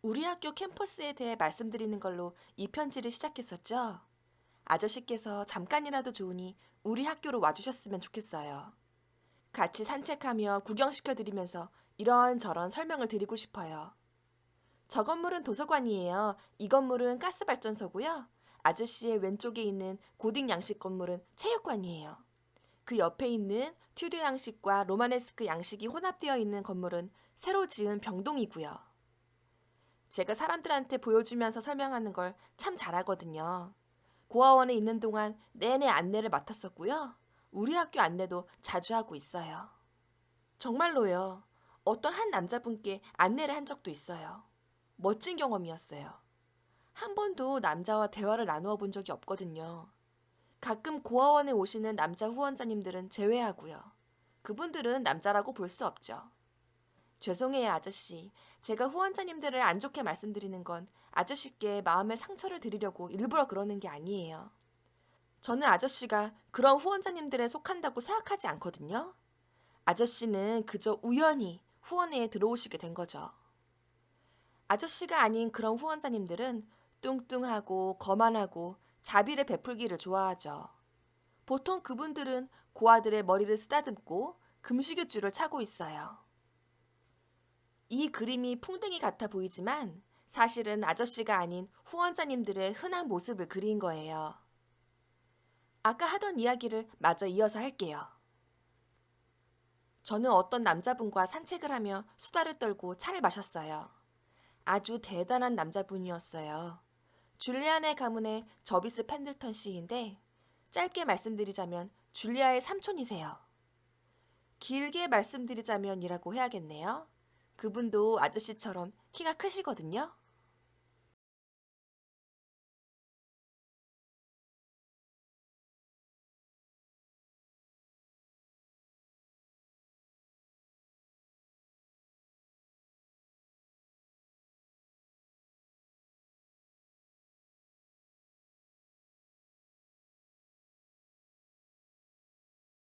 우리 학교 캠퍼스에 대해 말씀드리는 걸로 이 편지를 시작했었죠. 아저씨께서 잠깐이라도 좋으니 우리 학교로 와주셨으면 좋겠어요. 같이 산책하며 구경시켜드리면서 이런저런 설명을 드리고 싶어요. 저 건물은 도서관이에요. 이 건물은 가스발전소고요. 아저씨의 왼쪽에 있는 고딕 양식 건물은 체육관이에요. 그 옆에 있는 튜드 양식과 로마네스크 양식이 혼합되어 있는 건물은 새로 지은 병동이고요. 제가 사람들한테 보여주면서 설명하는 걸 참 잘하거든요. 고아원에 있는 동안 내내 안내를 맡았었고요. 우리 학교 안내도 자주 하고 있어요. 정말로요. 어떤 한 남자분께 안내를 한 적도 있어요. 멋진 경험이었어요. 한 번도 남자와 대화를 나누어 본 적이 없거든요. 가끔 고아원에 오시는 남자 후원자님들은 제외하고요. 그분들은 남자라고 볼 수 없죠. 죄송해요, 아저씨. 제가 후원자님들을 안 좋게 말씀드리는 건 아저씨께 마음의 상처를 드리려고 일부러 그러는 게 아니에요. 저는 아저씨가 그런 후원자님들에 속한다고 생각하지 않거든요. 아저씨는 그저 우연히 후원회에 들어오시게 된 거죠. 아저씨가 아닌 그런 후원자님들은 뚱뚱하고 거만하고 자비를 베풀기를 좋아하죠. 보통 그분들은 고아들의 머리를 쓰다듬고 금식유줄을 차고 있어요. 이 그림이 풍뎅이 같아 보이지만 사실은 아저씨가 아닌 후원자님들의 흔한 모습을 그린 거예요. 아까 하던 이야기를 마저 이어서 할게요. 저는 어떤 남자분과 산책을 하며 수다를 떨고 차를 마셨어요. 아주 대단한 남자분이었어요. 줄리안의 가문의 저비스 펜들턴 씨인데 짧게 말씀드리자면 줄리아의 삼촌이세요. 길게 말씀드리자면이라고 해야겠네요. 그분도 아저씨처럼 키가 크시거든요.